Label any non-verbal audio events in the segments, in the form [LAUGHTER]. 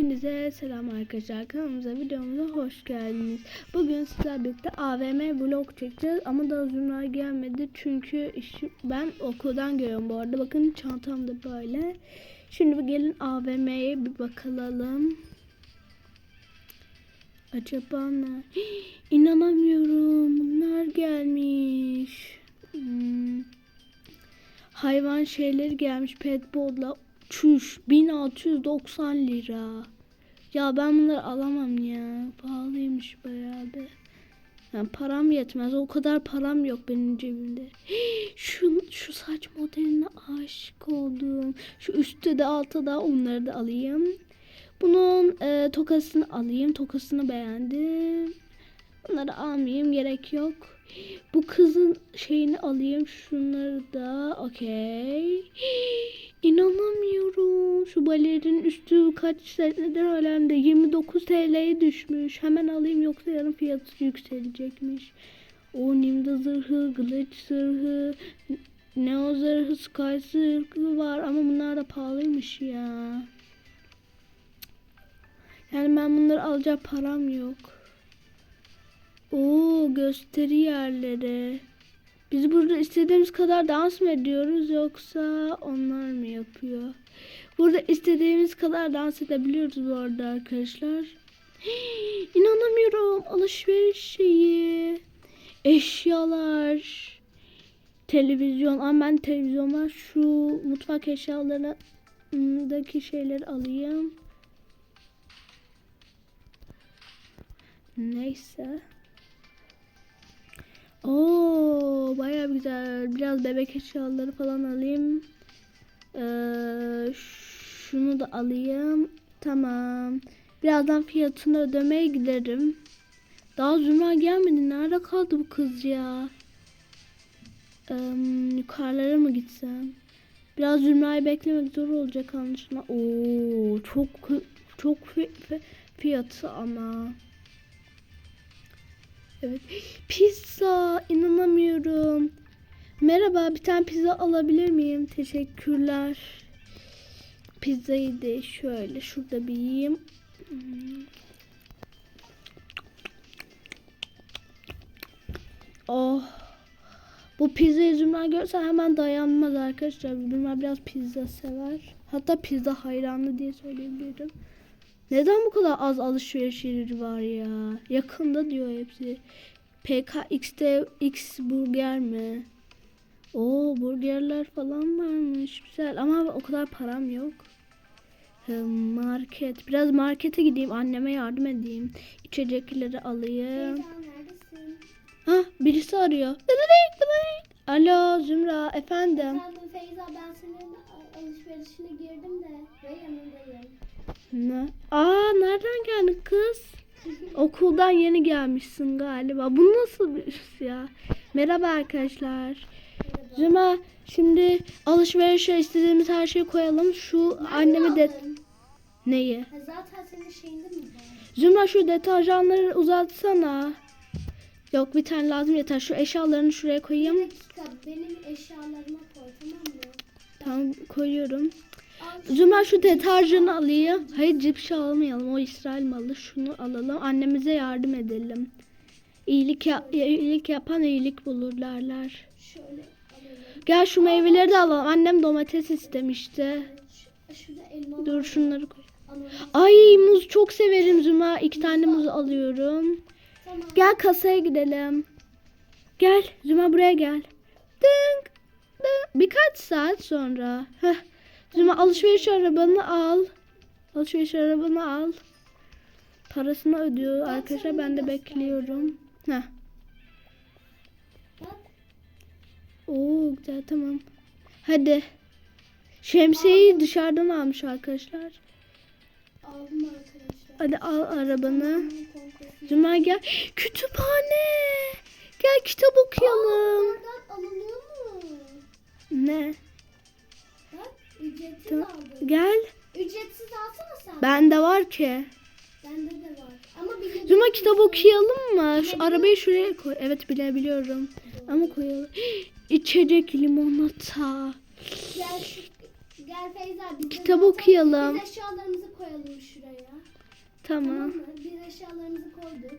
Hepinize selam arkadaşlar. Kanalımıza videomuza hoş geldiniz. Bugün sizlerle birlikte AVM vlog çekeceğiz ama daha uzunlar gelmedi çünkü işi, ben okuldan geliyorum bu arada. Bakın çantam da böyle. Şimdi gelin AVM'ye bir bakalım. Acaba ne? [GASPS] İnanamıyorum. Bunlar gelmiş. Hmm. Hayvan şeyleri gelmiş petball'la Çüş 1690 lira. Ya ben bunları alamam ya. Pahalıymış bayağı bir. Yani param yetmez. O kadar param yok benim cebimde. [GASPS] Şu, şu saç modeline aşık oldum. Şu üstte de altta da onları da alayım. Bunun e, tokasını alayım. Tokasını beğendim. Bunları almayayım. Gerek yok. Bu kızın şeyini alayım. Şunları da. Okey. [GASPS] İnanamıyorum. Şu balerin üstü kaç neden önemli? 29 TL'ye düşmüş. Hemen alayım yoksa yarın fiyatı yükselecekmiş. O Nimda zırhı, Glitch zırhı, Neo zırhı, Sky zırhı var ama bunlar da pahalıymış ya. Yani ben bunları alacak param yok. Oo gösteri yerleri. Biz burada istediğimiz kadar dans mı ediyoruz yoksa onlar mı yapıyor? Burada istediğimiz kadar dans edebiliyoruz bu arada arkadaşlar. [GASPS] İnanamıyorum. Alışveriş şeyi. Eşyalar. Televizyon. Ama ben televizyonlar şu mutfak eşyalarındaki şeyleri alayım. Neyse. Oo, bayağı güzel. Biraz bebek eşyaları falan alayım. Ee, şunu da alayım. Tamam. Birazdan fiyatını ödemeye giderim. Daha Zümra gelmedi. Nerede kaldı bu kız ya? Ee, yukarılara mı gitsem? Biraz Zümra'yı beklemek zor olacak anlaşılan. Oo, çok çok fi- fi- fiyatı ama. Evet. Pizza. inanamıyorum. Merhaba bir tane pizza alabilir miyim? Teşekkürler. Pizzayı da şöyle şurada bir yiyeyim. Oh. Bu pizza Zümra görse hemen dayanmaz arkadaşlar. Zümra biraz pizza sever. Hatta pizza hayranı diye söyleyebilirim. Neden bu kadar az alışveriş yeri var ya? Yakında diyor hepsi. PKX'de X burger mi? Oo burgerler falan varmış. Güzel ama o kadar param yok. Market. Biraz markete gideyim. Anneme yardım edeyim. İçecekleri alayım. Ha birisi arıyor. Alo Zümra efendim. Efendim Feyza ben senin alışverişine girdim de ve yanındayım. Ne? Aa nereden geldin kız? [LAUGHS] Okuldan yeni gelmişsin galiba. Bu nasıl bir iş ya? Merhaba arkadaşlar. Züma şimdi alışverişe istediğimiz her şeyi koyalım. Şu anneme de neyi? Ha, zaten senin şeyinde mi? Züma şu deterjanları uzatsana. Yok bir tane lazım yeter. Şu eşyalarını şuraya Bir koyayım. dakika benim eşyalarıma koy tamam mı? Tamam koyuyorum. Züma şu deterjanı alayım. Hayır cips almayalım. O İsrail malı. Şunu alalım. Annemize yardım edelim. İyilik, ya- iyilik yapan iyilik bulur derler. şöyle. Gel şu meyveleri de alalım. Annem domates istemişti. Dur şunları koy. Ay muz çok severim Züma. İki tane muz alıyorum. Gel kasaya gidelim. Gel Züma buraya gel. Dınk, dınk. Birkaç saat sonra. Heh. Züma alışveriş arabanı al. Alışveriş arabanı al. Parasını ödüyor arkadaşlar. Ben de bekliyorum. Heh. Oo güzel tamam. Hadi. Şemsiyeyi dışarıdan almış arkadaşlar. aldım arkadaşlar. Hadi al arabanı. Züma gel. Kütüphane. Gel kitap okuyalım. Oradan alınıyor mu? Ne? Ücretsiz aldım. Gel. Ücretsiz alsana sen. Bende var ki. Bende de var. Ama bir Züma kitap okuyalım mı? Şu arabayı şuraya koy. Evet bilebiliyorum. Ama koyalım. [GASPS] İçecek limonata. Gel, şu- Gel Feyza biz de Kitap zaten- okuyalım. Biz eşyalarımızı koyalım şuraya. Tamam Tamam. mı? Biz eşyalarımızı koyduk.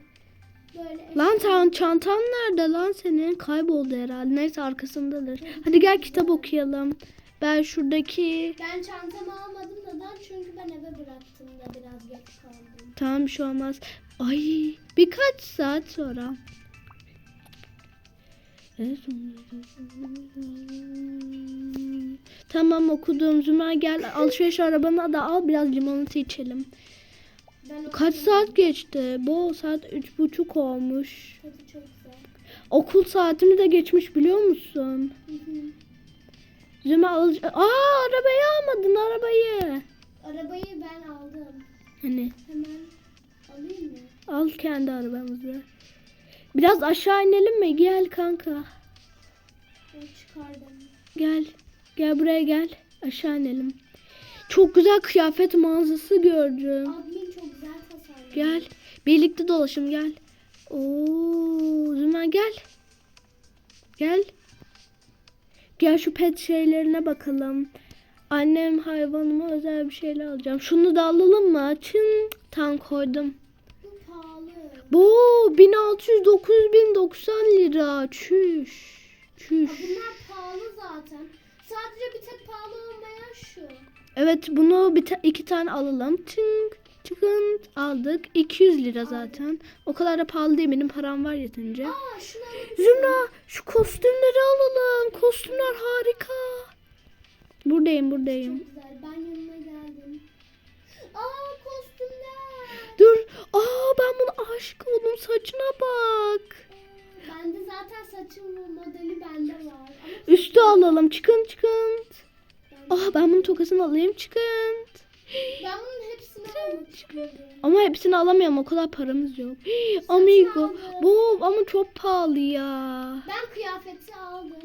Böyle Lan eşya- sen çantan nerede lan senin? Kayboldu herhalde. Neyse arkasındadır. Hadi gel kitap okuyalım. Ben şuradaki... Ben çantamı almadım neden? Çünkü ben eve bıraktım da biraz geç kaldım. Tamam bir şey olmaz. Ay birkaç saat sonra. [LAUGHS] Tamam okudum. Zümer gel alışveriş arabanı da al biraz limonata içelim. Ben Kaç saat geçti? Bu saat üç buçuk olmuş. Okul saatimi de geçmiş biliyor musun? Hı hı. Zümer al... Aa arabayı almadın arabayı. Arabayı ben aldım. Hani Hemen alayım mı? al kendi arabamızı. Biraz aşağı inelim mi? Gel kanka. Ben çıkardım. Gel. Gel buraya gel. Aşağı inelim. Çok güzel kıyafet mağazası gördüm. Admin çok güzel tasarladı. Gel. Birlikte dolaşım gel. Oo, Zümer gel. Gel. Gel şu pet şeylerine bakalım. Annem hayvanıma özel bir şeyler alacağım. Şunu da alalım mı? Çın. Tam koydum. Bu pahalı. Bu 1600 9090 lira. Çüş. Çüş. Ya bunlar pahalı zaten. Sadece bir tek pahalı olmayan şu. Evet bunu bir ta- iki tane alalım. Tınk çıkın aldık. 200 lira zaten. O kadar da pahalı değil benim param var yeterince. Zümra şu kostümleri alalım. Kostümler harika. Buradayım buradayım. Çok güzel. Ben yanına geldim. Aa kostümler. Dur. Aa ben buna aşık oldum. Saçına bak. Bende zaten saçım modeli bende var. Ama Üstü alalım. Çıkın çıkın. Ah ben bunun tokasını alayım. Çıkın. Ben bunun hepsini istiyorum. Ama hepsini alamıyorum. O kadar paramız yok. [GASPS] Amigo. Bu ama çok pahalı ya. Ben kıyafeti aldım.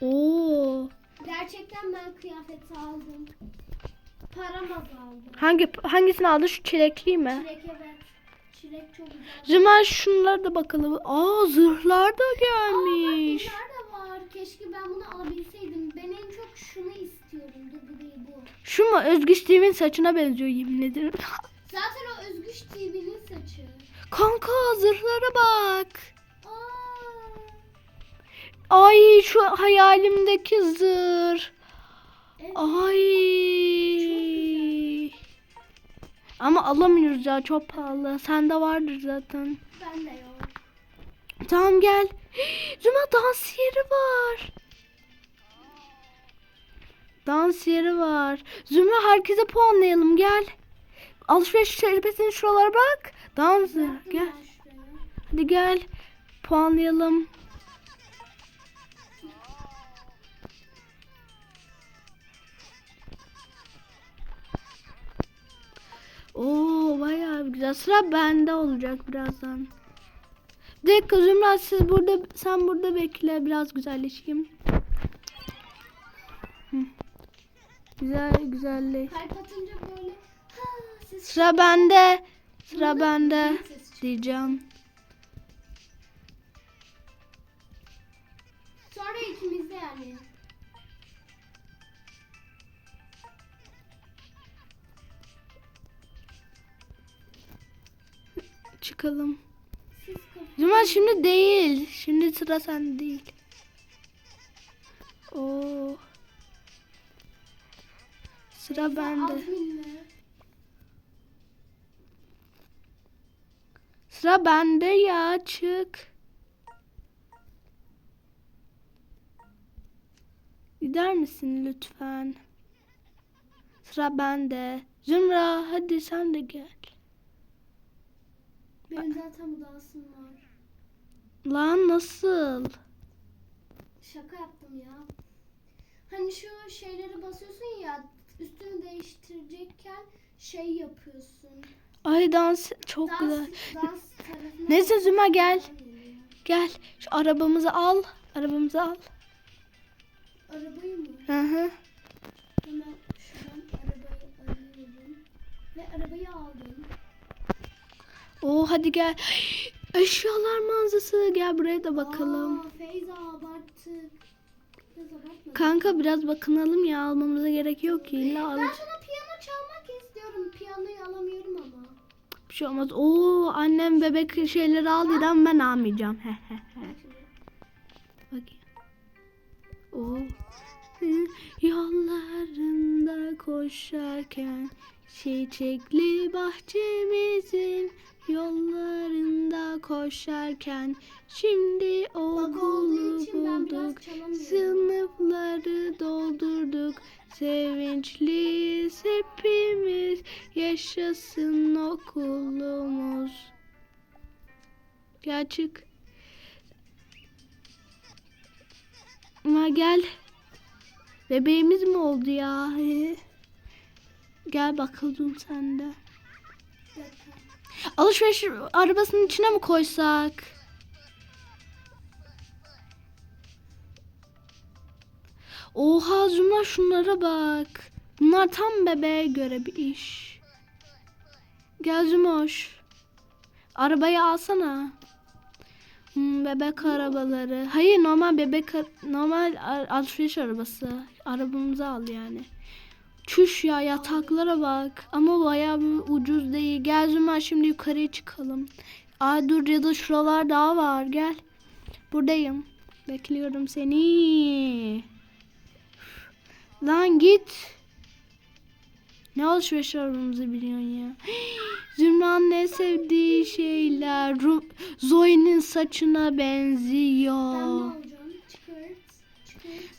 Oo. Gerçekten ben kıyafeti aldım. Param azaldı. Hangi hangisini aldın? Şu çilekli mi? Çilek evet. Çilek çok güzel. Zümer şunlara da bakalım. Aa zırhlar da Aa, bak gelmiş. bunlar da var. Keşke ben bunu alabilseydim. Ben en çok şunu istiyorum. Şu mu? Özgü Steve'in saçına benziyor yemin ederim. Zaten o Özgüç TV'nin saçı. Kanka zırhlara bak. Aa, Ay şu hayalimdeki zırh. evet. Ay. Ama alamıyoruz ya çok pahalı. Sende vardır zaten. Ben de yok. Tamam gel. [GASPS] Zümer dans yeri var. Dans yeri var. Zümra herkese puanlayalım gel. Alışveriş şerbetini şuralara bak. Dans Bıraktım gel. Hadi gel. Puanlayalım. Oo bayağı güzel. Sıra bende olacak birazdan. Bir dakika Zümra siz burada sen burada bekle biraz güzelleşeyim. Hı. Güzel güzelleş. Kalp atınca böyle ha ses Sıra bende. Sıra bende diyeceğim. Sonra ikimizde yani. Çıkalım. Zümer şimdi değil. Şimdi sıra sende değil. Sıra bende. Sıra bende ya çık. Gider misin lütfen? Sıra bende. Zümra hadi sen de gel. Benim zaten dansım var. Lan nasıl? Şaka yaptım ya. Hani şu şeyleri basıyorsun ya üstünü değiştirecekken şey yapıyorsun. Ay dans çok Dans, güzel. dans Neyse Zümer gel. Gel. Şu arabamızı al. Arabamızı al. Arabayı mı? Hı hı. Hemen şuradan arabayı arıyorum. Ve arabayı aldım. Oo hadi gel. Eşyalar mağazası. Gel buraya da bakalım. Aa, Feyza abarttık. Kanka biraz bakınalım ya almamıza gerek yok ki. İlla Ben alır. sana piyano çalmak istiyorum. Piyanoyu alamıyorum ama. Bir şey olmaz. Oo annem bebek şeyleri aldı ama ben almayacağım. He he he. Bakayım. Oo. [LAUGHS] Yollarında koşarken çiçekli bahçemizin yollarında koşarken şimdi okulu bulduk sınıfları doldurduk sevinçliyiz hepimiz yaşasın okulumuz Gel çık Ama gel. Bebeğimiz mi oldu ya? [LAUGHS] Gel bakalım sen de. Alışveriş arabasının içine mi koysak? Oha Zümra şunlara bak. Bunlar tam bebeğe göre bir iş. Gel Zümoş. Arabayı alsana. Hmm, bebek arabaları. Hayır normal bebek normal alışveriş arabası. Arabamızı al yani. Çüş ya yataklara bak. Ama bayağı bir ucuz değil. Gel Zümer şimdi yukarıya çıkalım. Aa dur ya da şuralar daha var. Gel. Buradayım. Bekliyorum seni. Lan git. Ne alışveriş arabamızı biliyorsun ya. [GASPS] Zümra'nın en sevdiği şeyler. Zoe'nin saçına Ben benziyor. Çıkart.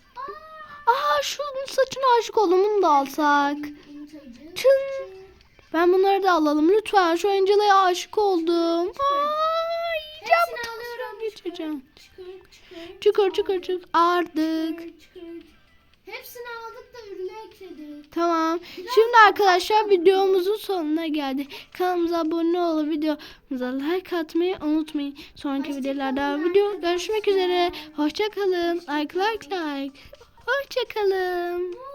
Aa şunun saçına aşık oldum. Bunu da alsak. Çın. Ben bunları da alalım. Lütfen şu Angela'ya aşık oldum. Aa, yiyeceğim. Alıyorum. Geçeceğim. Çıkır çıkır. Çıkart. Çıkart. Hepsini aldık da ürüne ekledik. Tamam. Şimdi arkadaşlar videomuzun sonuna geldik. Kanalımıza abone olup videomuza like atmayı unutmayın. Sonraki videolarda video görüşmek üzere. Hoşça kalın. Like like like. Hoşça kalın.